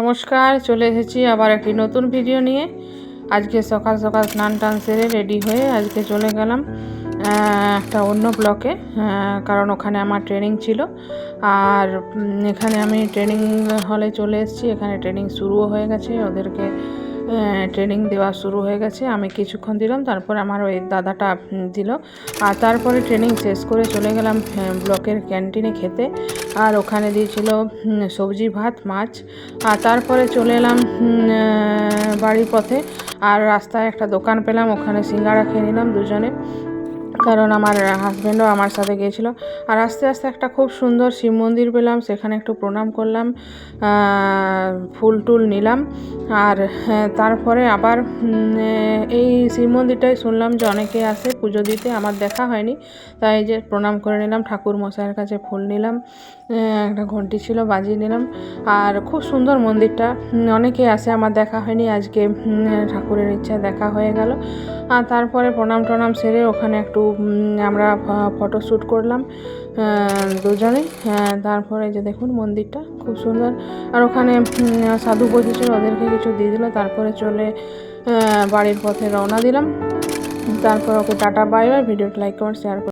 নমস্কার, চলে এসেছি আবার একটি নতুন ভিডিও নিয়ে। আজকে সকাল সকাল স্নান টান সেরে রেডি হয়ে আজকে চলে গেলাম একটা অন্য ব্লকে কারণ ওখানে আমার ট্রেনিং ছিল। আর এখানে আমি ট্রেনিং হলে চলে এসেছি, এখানে ট্রেনিং শুরুও হয়ে গেছে, ওদেরকে ট্রেনিং দেওয়া শুরু হয়ে গেছে। আমি কিছুক্ষণ দিলাম, তারপর আমার ওই দাদাটা দিল। আর তারপরে ট্রেনিং শেষ করে চলে গেলাম ব্লকের ক্যান্টিনে খেতে। আর ওখানে দিয়েছিল সবজি ভাত মাছ। আর তারপরে চলে এলাম বাড়ির পথে। আর রাস্তায় একটা দোকান পেলাম ওখানে সিঙ্গারা খেয়ে নিলাম দুজনে। কারণ আমার হাজব্যান্ডও আমার সাথে গিয়েছিল। আর আস্তে আস্তে একটা খুব সুন্দর শিব মন্দির পেলাম সেখানে একটু প্রণাম করলাম ফুল টুল নিলাম। আর হ্যাঁ, তারপরে আবার এই শিব মন্দিরটাই শুনলাম যে অনেকে আসে পুজো দিতে আমার দেখা হয়নি। তাই যে প্রণাম করে নিলাম ঠাকুর মশাইয়ের কাছে ফুল নিলাম একটা ঘন্টি ছিল বাজিয়ে নিলাম। আর খুব সুন্দর মন্দিরটা। অনেকে আসে আমার দেখা হয়নি আজকে ঠাকুরের ইচ্ছা দেখা হয়ে গেল। আর তারপরে প্রণাম টনাম সেরে ওখানে একটু আমরা ফটো শ্যুট করলাম দুজনে। হ্যাঁ, তারপরে যে দেখুন মন্দিরটা খুব সুন্দর। আর ওখানে সাধু বসেছিল ওদেরকে কিছু দিয়ে দিল তারপরে চলে বাড়ির পথে রওনা দিলাম। তারপর ওকে টাটা বাই বাই। ভিডিওটা লাইক কমেন্ট শেয়ার